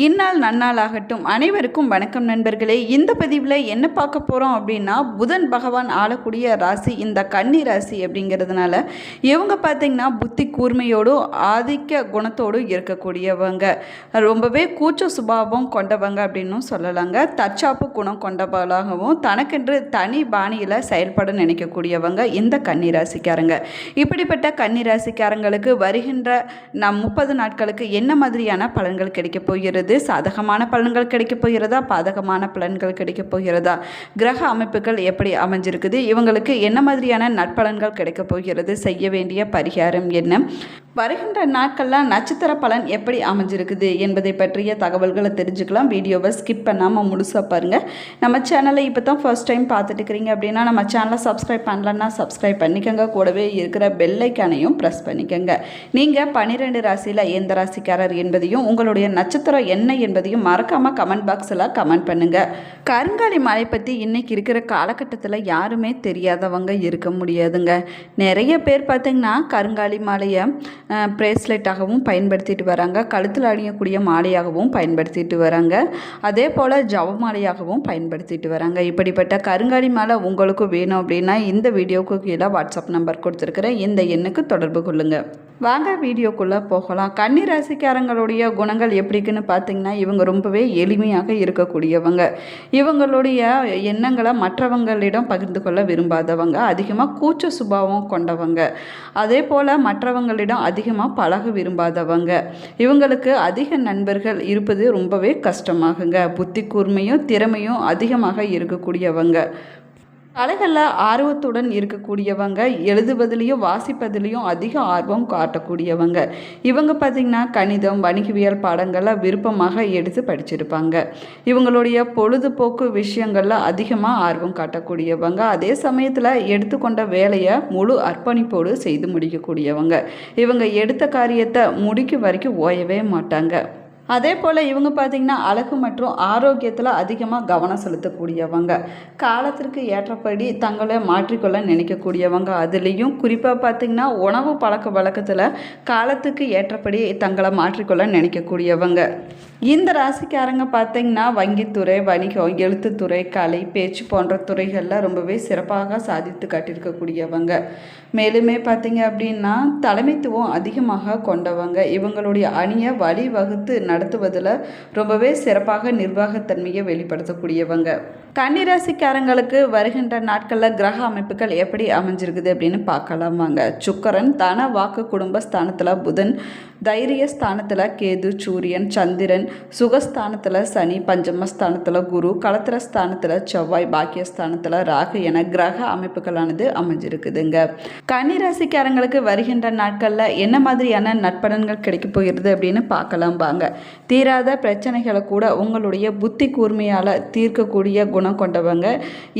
இந்நாள் நன்னாள் ஆகட்டும் அனைவருக்கும் வணக்கம் நண்பர்களே. இந்த பதிவில் என்ன பார்க்க போகிறோம் அப்படின்னா புதன் பகவான் ஆளக்கூடிய ராசி இந்த கன்னி ராசி அப்படிங்கிறதுனால இவங்க பார்த்திங்கன்னா புத்தி கூர்மையோடும் ஆதிக்க குணத்தோடும் இருக்கக்கூடியவங்க. ரொம்பவே கூச்ச சுபாவம் கொண்டவங்க அப்படின்னும் சொல்லலாங்க. தற்சாப்பு குணம் கொண்டவளாகவும் தனக்கென்று தனி பாணியில் செயல்பட நினைக்கக்கூடியவங்க இந்த கன்னி ராசிக்காரங்க. இப்படிப்பட்ட கன்னி ராசிக்காரங்களுக்கு வருகின்ற நம் முப்பது நாட்களுக்கு என்ன மாதிரியான பலன்கள் கிடைக்க போகிறது? சாதகமான பலன்கள் கிடைக்கப் போகிறதா? பாதகமான பலன்கள் கிடைக்கப் போகிறதா? கிரக அமைப்புகள் எப்படி அமைஞ்சிருக்குது? இவங்களுக்கு என்ன மாதிரியான நற்பலன்கள் கிடைக்கப் போகிறது? செய்ய வேண்டிய பரிகாரம் என்ன? வருகின்ற நாட்களில் நட்சத்திர பலன் எப்படி அமைஞ்சிருக்குது என்பதை பற்றிய தகவல்களை தெரிஞ்சுக்கலாம். வீடியோவை ஸ்கிப் பண்ணாமல் முழுசாக பாருங்கள் நம்ம சேனலை இப்போ தான் ஃபர்ஸ்ட் டைம் பார்த்துட்டு இருக்கிறீங்க அப்படின்னா நம்ம சேனலை சப்ஸ்கிரைப் பண்ணலன்னா சப்ஸ்கிரைப் பண்ணிக்கோங்க. கூடவே இருக்கிற பெல்லைக்கானையும் ப்ரெஸ் பண்ணிக்கோங்க. நீங்கள் பன்னிரெண்டு ராசியில் எந்த ராசிக்காரர் என்பதையும் உங்களுடைய நட்சத்திரம் என்ன என்பதையும் மறக்காமல் கமெண்ட் பாக்ஸில் கமெண்ட் பண்ணுங்கள் கருங்காலி மலை பற்றி இன்னைக்கு இருக்கிற காலகட்டத்தில் யாருமே தெரியாதவங்க இருக்க முடியாதுங்க. நிறைய பேர் பார்த்திங்கன்னா கருங்காலி மலையை ப்ரேஸ்லெட்டாகவும் பயன்படுத்திட்டு வராங்க. கழுத்தில் அணியக்கூடிய மாலையாகவும் பயன்படுத்திட்டு வராங்க. அதே போல் ஜவ மாலையாகவும் பயன்படுத்திட்டு வராங்க. இப்படிப்பட்ட கருங்காலி மாலை உங்களுக்கு வேணும் அப்படின்னா இந்த வீடியோவுக்கு கீழே வாட்ஸ்அப் நம்பர் கொடுத்துருக்குறேன். இந்த எண்ணுக்கு தொடர்பு கொள்ளுங்கள் வாங்க வீடியோக்குள்ளே போகலாம். கன்னி ராசிக்காரங்களுடைய குணங்கள் எப்படிக்குன்னு பார்த்தீங்கன்னா இவங்க ரொம்பவே எளிமையாக இருக்கக்கூடியவங்க. இவங்களுடைய எண்ணங்களை மற்றவங்களிடம் பகிர்ந்து கொள்ள விரும்பாதவங்க. அதிகமாக கூச்ச சுபாவம் கொண்டவங்க. அதே போல் மற்றவங்களிடம் அதிகமாக பழக விரும்பாதவங்க. இவங்களுக்கு அதிக நண்பர்கள் இருப்பது ரொம்பவே கஷ்டமாகுங்க. புத்தி கூர்மையும் திறமையும் அதிகமாக இருக்கக்கூடியவங்க. கலைகளில் ஆர்வத்துடன் இருக்கக்கூடியவங்க எழுதுவதிலையும் வாசிப்பதிலையும் அதிக ஆர்வம் காட்டக்கூடியவங்க. இவங்க பார்த்திங்கன்னா கணிதம் வணிகவியல் பாடங்களை விருப்பமாக எடுத்து படிச்சிருப்பாங்க. இவங்களுடைய பொழுதுபோக்கு விஷயங்களில் அதிகமாக ஆர்வம் காட்டக்கூடியவங்க. அதே சமயத்தில் எடுத்துக்கொண்ட வேலையை முழு அர்ப்பணிப்போடு செய்து முடிக்கக்கூடியவங்க. இவங்க எடுத்த காரியத்தை முடிக்கும் வரைக்கும் ஓயவே மாட்டாங்க. அதே போல் இவங்க பார்த்திங்கன்னா அழகு மற்றும் ஆரோக்கியத்தில் அதிகமாக கவனம் செலுத்தக்கூடியவங்க. காலத்திற்கு ஏற்றபடி தங்களை மாற்றிக்கொள்ள நினைக்கக்கூடியவங்க. அதுலேயும் குறிப்பாக பார்த்திங்கன்னா உணவு பழக்க வழக்கத்தில் காலத்துக்கு ஏற்றபடி தங்களை மாற்றிக்கொள்ள நினைக்கக்கூடியவங்க. இந்த ராசிக்காரங்க பார்த்திங்கன்னா வங்கித்துறை வணிகம் எழுத்துத்துறை கலை பேச்சு போன்ற துறைகளில் ரொம்பவே சிறப்பாக சாதித்து காட்டியிருக்கக்கூடியவங்க. மேலுமே பார்த்திங்க அப்படின்னா தலைமைத்துவம் அதிகமாக கொண்டவங்க. இவங்களுடைய அணியை வழிவகுத்து நடத்துவதில் ரொம்பவே சிறப்பாக நிர்வாகத்தன்மையை வெளிப்படுத்தக்கூடியவங்க. கன்னிராசிக்காரங்களுக்கு வருகின்ற நாட்களில் கிரக அமைப்புகள் எப்படி அமைஞ்சிருக்குது அப்படின்னு பார்க்கலாம் வாங்க. சுக்கரன் தன வாக்கு குடும்ப ஸ்தானத்தில் புதன் தைரிய ஸ்தானத்தில் கேது சூரியன் சந்திரன் சுகஸ்தானத்தில் சனி பஞ்சமஸ்தானத்தில் குரு களத்திர ஸ்தானத்தில் செவ்வாய் பாக்கியஸ்தானத்தில் ராகு என கிரக அமைப்புகளானது அமைஞ்சிருக்குதுங்க. கன்னிராசிக்காரங்களுக்கு வருகின்ற நாட்களில் என்ன மாதிரியான நட்பலன்கள் கிடைக்க போகிறது அப்படின்னு பார்க்கலாம் வாங்க. தீராத பிரச்சனைகளை கூட உங்களுடைய புத்தி கூர்மையால் தீர்க்கக்கூடிய குணம் கொண்டவங்க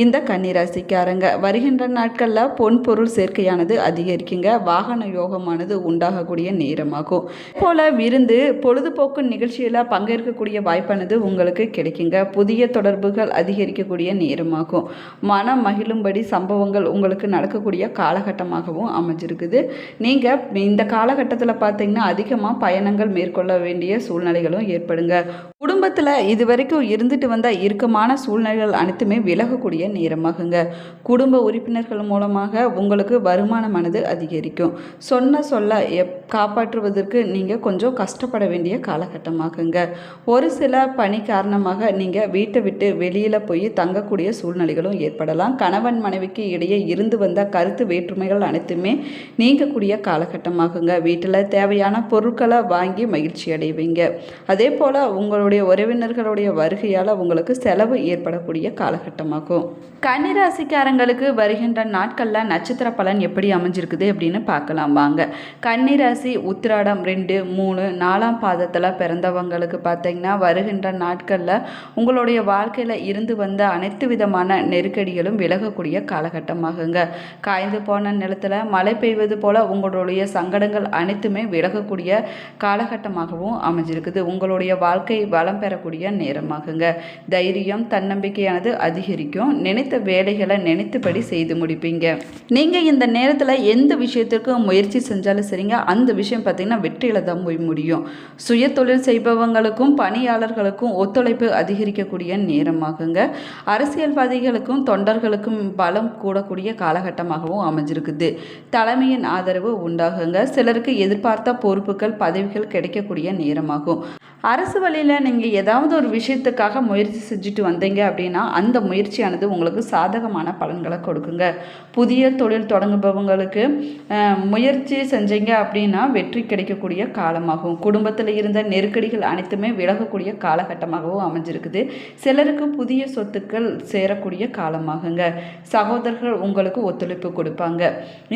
இந்த கன்னிராசிக்காரங்க. வருகின்ற நாட்களில் பொன் பொருள் சேர்க்கையானது அதிகரிக்குங்க. வாகன யோகமானது உண்டாகக்கூடிய நேரமாகும். போல விருந்து பொழுதுபோக்கு நிகழ்ச்சியில் பங்கேற்கக்கூடிய வாய்ப்பானது உங்களுக்கு கிடைக்குங்க. புதிய தொடர்புகள் அதிகரிக்கக்கூடிய நேரமாகும். மனம் மகிழும்படி சம்பவங்கள் உங்களுக்கு நடக்கக்கூடிய காலகட்டமாகவும் அமைஞ்சிருக்குது. நீங்கள் இந்த காலகட்டத்தில் பார்த்தீங்கன்னா அதிகமாக பயணங்கள் மேற்கொள்ள வேண்டிய சூழ்நிலை சூழ்நிலைகளும் ஏற்படுங்க. குடும்பத்தில் இது வரைக்கும் இருந்துட்டு வந்த இறுக்கமான சூழ்நிலைகள் அனைத்துமே விலகக்கூடிய நேரமாகுங்க. குடும்ப உறுப்பினர்கள் மூலமாக உங்களுக்கு வருமானமானது அதிகரிக்கும். சொன்ன சொல்ல எப் காப்பாற்றுவதற்கு நீங்கள் கொஞ்சம் கஷ்டப்பட வேண்டிய காலகட்டமாகுங்க. ஒரு சில பணி காரணமாக நீங்கள் வீட்டை விட்டு வெளியில் போய் தங்கக்கூடிய சூழ்நிலைகளும் ஏற்படலாம். கணவன் மனைவிக்கு இடையே இருந்து வந்த கருத்து வேற்றுமைகள் அனைத்துமே நீங்கக்கூடிய காலகட்டமாகுங்க. வீட்டில் தேவையான பொருட்களை வாங்கி மகிழ்ச்சி அடைவீங்க அதே போல் உங்களுடைய உறவினர்களுடைய வருகையால் உங்களுக்கு செலவு ஏற்படக்கூடிய காலகட்டமாகும். கன்னிராசிக்காரங்களுக்கு வருகின்ற நாட்களில் நட்சத்திர பலன் எப்படி அமைஞ்சிருக்குது அப்படின்னு பார்க்கலாம் வாங்க. கன்னிராசி உத்திராடம் ரெண்டு மூணு நாலாம் பாதத்தில் பிறந்தவங்களுக்கு பார்த்தீங்கன்னா வருகின்ற நாட்களில் உங்களுடைய வாழ்க்கையில் இருந்து வந்த அனைத்து விதமான நெருக்கடிகளும் விலகக்கூடிய காலகட்டமாகுங்க. காய்ந்து போன நிலத்தில் மழை பெய்வது போல் உங்களுடைய சங்கடங்கள் அனைத்துமே விலகக்கூடிய காலகட்டமாகவும் அமைஞ்சிருக்குது. உங்களுடைய வாழ்க்கை பலம் பெறக்கூடிய நேரமாகுங்க. தைரியம் தன்னம்பிக்கையானது அதிகரிக்கும். நினைத்த வேலைகளை நினைத்தபடி செய்து முடிப்பீங்க. நீங்கள் இந்த நேரத்தில் எந்த விஷயத்திற்கும் முயற்சி செஞ்சாலும் சரிங்க. அந்த அந்த விஷயம் பார்த்திங்கன்னா வெற்றியில் தான் போய் முடியும். சுய தொழில் செய்பவங்களுக்கும் பணியாளர்களுக்கும் ஒத்துழைப்பு அதிகரிக்கக்கூடிய நேரமாகுங்க. அரசியல்வாதிகளுக்கும் தொண்டர்களுக்கும் பலம் கூடக்கூடிய காலகட்டமாகவும் அமைஞ்சிருக்குது. தலைமையின் ஆதரவு உண்டாகுங்க. சிலருக்கு எதிர்பார்த்த பொறுப்புகள் பதவிகள் கிடைக்கக்கூடிய நேரமாகும். அரசு வழியில் நீங்கள் ஏதாவது ஒரு விஷயத்துக்காக முயற்சி செஞ்சுட்டு வந்தீங்க அப்படின்னா அந்த முயற்சியானது உங்களுக்கு சாதகமான பலன்களை கொடுக்குங்க. புதிய தொழில் தொடங்குபவங்களுக்கு முயற்சி செஞ்சீங்க அப்படின்னா வெற்றி கிடைக்கக்கூடிய காலமாகும். குடும்பத்தில் இருந்த நெருக்கடிகள் அனைத்துமே விலகக்கூடிய காலகட்டமாகவும் அமைஞ்சிருக்குது. சிலருக்கு புதிய சொத்துக்கள் சேரக்கூடிய காலமாகுங்க. சகோதரர்கள் உங்களுக்கு ஒத்துழைப்பு கொடுப்பாங்க.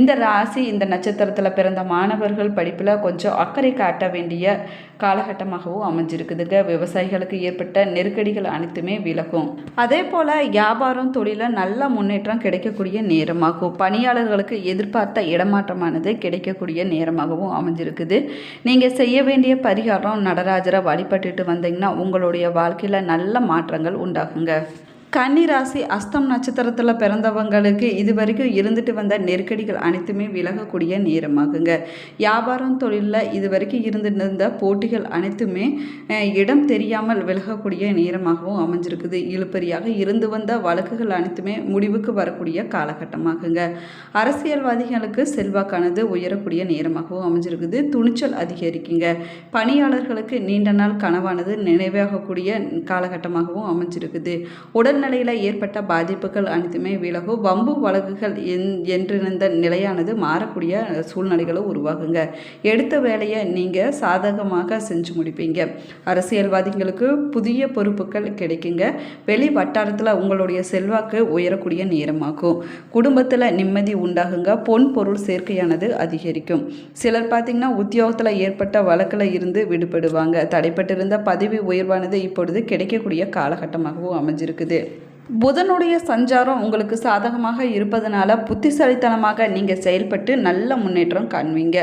இந்த ராசி இந்த நட்சத்திரத்தில் பிறந்த மாணவர்கள் படிப்பில் கொஞ்சம் அக்கறை காட்ட வேண்டிய காலகட்டமாகவும் அமைஞ்சிருக்குதுங்க. விவசாயிகளுக்கு ஏற்பட்ட நெருக்கடிகள் அனைத்துமே விலகும். அதே போல் வியாபாரம் தொழிலில் நல்ல முன்னேற்றம் கிடைக்கக்கூடிய நேரமாகும். பணியாளர்களுக்கு எதிர்பார்த்த இடமாற்றமானது கிடைக்கக்கூடிய நேரமாகவும் அமைஞ்சிருக்குது. நீங்கள் செய்ய வேண்டிய பரிகாரம் நடராஜரை வழிபட்டுட்டு வந்தீங்கன்னா உங்களுடைய வாழ்க்கையில் நல்ல மாற்றங்கள் உண்டாகுங்க. கன்னிராசி அஸ்தம் நட்சத்திரத்தில் பிறந்தவங்களுக்கு இது வரைக்கும் இருந்துட்டு வந்த நெருக்கடிகள் அனைத்துமே விலகக்கூடிய நேரமாகுங்க. வியாபாரம் தொழிலில் இது வரைக்கும் இருந்துட்டு இருந்த போட்டிகள் அனைத்துமே இடம் தெரியாமல் விலகக்கூடிய நேரமாகவும் அமைஞ்சிருக்குது. இழுப்பறியாக இருந்து வந்த வழக்குகள் அனைத்துமே முடிவுக்கு வரக்கூடிய காலகட்டமாகுங்க. அரசியல்வாதிகளுக்கு செல்வாக்கானது உயரக்கூடிய நேரமாகவும் அமைஞ்சிருக்குது. துணிச்சல் அதிகரிக்குங்க. பணியாளர்களுக்கு நீண்ட நாள் கனவானது நினைவாகக்கூடிய காலகட்டமாகவும் அமைஞ்சிருக்குது. உடல் உடல்நிலையில் ஏற்பட்ட பாதிப்புகள் அனைத்துமே விலகும் வம்பு வழக்குகள் என் என்றிருந்த நிலையானது மாறக்கூடிய சூழ்நிலைகளும் உருவாகுங்க எடுத்த வேலையை நீங்கள் சாதகமாக செஞ்சு முடிப்பீங்க. அரசியல்வாதிகளுக்கு புதிய பொறுப்புகள் கிடைக்குங்க. வெளி வட்டாரத்தில் உங்களுடைய செல்வாக்கு உயரக்கூடிய நேரமாகும். குடும்பத்தில் நிம்மதி உண்டாகுங்க. பொன் பொருள் சேர்க்கையானது அதிகரிக்கும். சிலர் பார்த்திங்கன்னா உத்தியோகத்தில் ஏற்பட்ட வழக்கில் இருந்து விடுபடுவாங்க. தடைப்பட்டிருந்த பதவி உயர்வானது இப்பொழுது கிடைக்கக்கூடிய காலகட்டமாகவும் அமைஞ்சிருக்குது. புதனுடைய சஞ்சாரம் உங்களுக்கு சாதகமாக இருப்பதனால புத்திசாலித்தனமாக நீங்கள் செயல்பட்டு நல்ல முன்னேற்றம் காண்பீங்க.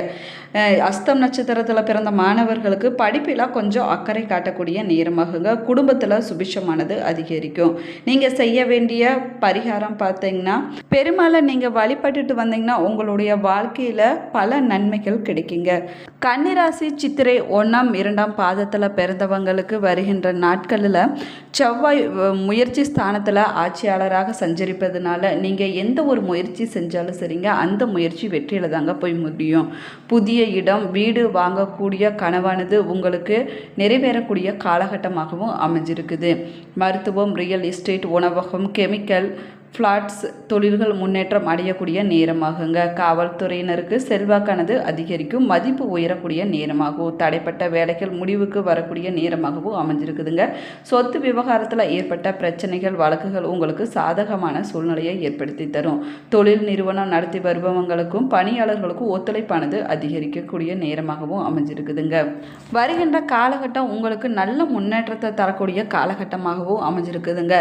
அஸ்தம் நட்சத்திரத்தில் பிறந்த மாணவர்களுக்கு படிப்பில் கொஞ்சம் அக்கறை காட்டக்கூடிய நேரமாகுங்க. குடும்பத்தில் சுபிஷமானது அதிகரிக்கும். நீங்கள் செய்ய வேண்டிய பரிகாரம் பார்த்தீங்கன்னா பெருமாளை நீங்கள் வழிபட்டுட்டு வந்தீங்கன்னா உங்களுடைய வாழ்க்கையில் பல நன்மைகள் கிடைக்குங்க. கன்னிராசி சித்திரை ஒன்றாம் இரண்டாம் பாதத்தில் பிறந்தவங்களுக்கு வருகின்ற நாட்களில் செவ்வாய் முயற்சி ஸ்தானத்தில் ஆட்சியாளராக சஞ்சரிப்பதனால நீங்கள் எந்த ஒரு முயற்சி செஞ்சாலும் சரிங்க அந்த முயற்சி வெற்றியில் தாங்க போய் முடியும். புதிய இடம் வீடு வாங்கக்கூடிய கனவானது உங்களுக்கு நிறைவேறக்கூடிய காலகட்டமாகவும் அமைஞ்சிருக்குது. மருத்துவம் ரியல் எஸ்டேட் உணவகம் கெமிக்கல் ஃப்ளாட்ஸ் தொழில்கள் முன்னேற்றம் அடையக்கூடிய நேரமாகுங்க. காவல்துறையினருக்கு செல்வாக்கானது அதிகரிக்கும். மதிப்பு உயரக்கூடிய நேரமாகும் தடைப்பட்ட வேலைகள் முடிவுக்கு வரக்கூடிய நேரமாகவும் அமைஞ்சிருக்குதுங்க. சொத்து விவகாரத்தில் ஏற்பட்ட பிரச்சனைகள் வழக்குகள் உங்களுக்கு சாதகமான சூழ்நிலையை ஏற்படுத்தி தரும். தொழில் நிறுவனம் நடத்தி வருபவங்களுக்கும் பணியாளர்களுக்கும் ஒத்துழைப்பானது அதிகரிக்கக்கூடிய நேரமாகவும் அமைஞ்சிருக்குதுங்க. வருகின்ற காலகட்டம் உங்களுக்கு நல்ல முன்னேற்றத்தை தரக்கூடிய காலகட்டமாகவும் அமைஞ்சிருக்குதுங்க.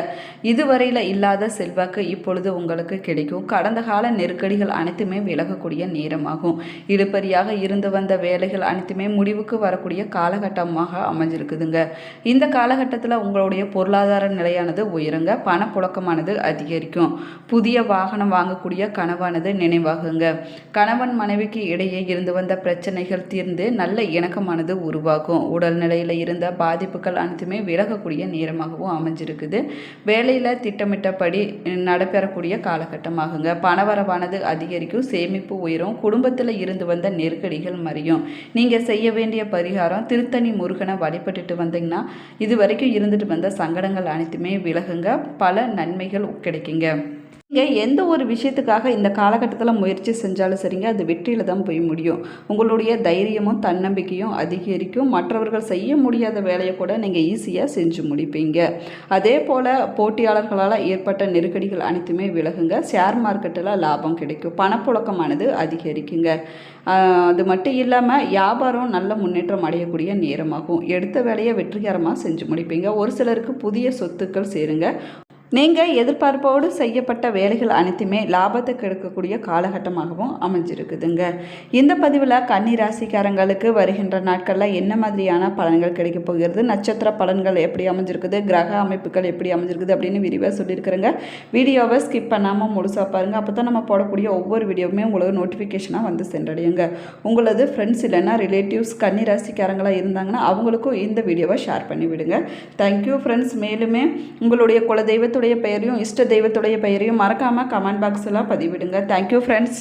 இதுவரையில் இல்லாத செல்வாக்கு இப்பொழுது உங்களுக்கு கிடைக்கும். கடந்த கால நெருக்கடிகள் அனைத்துமே விலகக்கூடிய நேரமாகும். இழுபறியாக இருந்து வந்த வேலைகள் அனைத்துமே முடிவுக்கு வரக்கூடிய காலகட்டமாக அமைஞ்சிருக்குதுங்க. இந்த காலகட்டத்தில் உங்களுடைய பொருளாதார நிலையானது உயருங்க. பணப்புழக்கமானது அதிகரிக்கும். புதிய வாகனம் வாங்கக்கூடிய கனவானது நினைவாகுங்க. கணவன் மனைவிக்கு இடையே இருந்து வந்த பிரச்சனைகள் தீர்ந்து நல்ல இணக்கமானது உருவாகும். உடல்நிலையில் இருந்த பாதிப்புகள் அனைத்துமே விலகக்கூடிய நேரமாகவும் அமைஞ்சிருக்குது. வேலையில் திட்டமிட்டபடி நடைபெறக்கூடிய காலகட்டமாகுங்க. பணவரவானது அதிகரிக்கும் சேமிப்பு உயரும் குடும்பத்தில் இருந்து வந்த நெருக்கடிகள் மறையும். நீங்கள் செய்ய வேண்டிய பரிகாரம் திருத்தணி முருகனை வழிபட்டுட்டு வந்தீங்கன்னா இது வரைக்கும் இருந்துட்டு வந்த சங்கடங்கள் அனைத்துமே விலகுங்க. பல நன்மைகள் கிடைக்குங்க. நீங்கள் எந்த ஒரு விஷயத்துக்காக இந்த காலகட்டத்தில் முயற்சி செஞ்சாலும் சரிங்க அது வெற்றியில் தான் போய் முடியும். உங்களுடைய தைரியமும் தன்னம்பிக்கையும் அதிகரிக்கும். மற்றவர்கள் செய்ய முடியாத வேலையை கூட நீங்கள் ஈஸியாக செஞ்சு முடிப்பீங்க. அதே போல் போட்டியாளர்களால் ஏற்பட்ட நெருக்கடிகள் அனைத்துமே விலகுங்க. ஷேர் மார்க்கெட்டில் லாபம் கிடைக்கும். பணப்புழக்கமானது அதிகரிக்குங்க. அது மட்டும் இல்லாமல் வியாபாரம் நல்ல முன்னேற்றம் அடையக்கூடிய நேரமாகும். எடுத்த வேலையை வெற்றிகரமாக செஞ்சு முடிப்பீங்க. ஒரு சிலருக்கு புதிய சொத்துக்கள் சேருங்க. நீங்கள் எதிர்பார்ப்போடு செய்யப்பட்ட வேலைகள் அனைத்துமே லாபத்தை கெடுக்கக்கூடிய காலகட்டமாகவும் அமைஞ்சிருக்குதுங்க. இந்த பதிவில் கன்னி ராசிக்காரங்களுக்கு வருகின்ற நாட்களில் என்ன மாதிரியான பலன்கள் கிடைக்க போகிறது? நட்சத்திர பலன்கள் எப்படி அமைஞ்சிருக்குது? கிரக அமைப்புகள் எப்படி அமைஞ்சிருக்குது அப்படின்னு விரிவாக சொல்லியிருக்கிறேங்க. வீடியோவை ஸ்கிப் பண்ணாமல் முழுசாக பாருங்கள் அப்போ தான் நம்ம போடக்கூடிய ஒவ்வொரு வீடியோவுமே உங்களுக்கு நோட்டிஃபிகேஷனாக வந்து சென்றடையுங்க. உங்களது ஃப்ரெண்ட்ஸ் இல்லைன்னா ரிலேட்டிவ்ஸ் கன்னி ராசிக்காரங்களாக இருந்தாங்கன்னா அவங்களுக்கும் இந்த வீடியோவை ஷேர் பண்ணி விடுங்க தேங்க்யூ ஃப்ரெண்ட்ஸ் மேலுமே உங்களுடைய தெய்வத்துடைய பெயரையும் இஷ்ட தெய்வத்துடைய பெயரையும் மறக்காமல் கமெண்ட் பாக்ஸில் பதிவிடுங்க. Thank you friends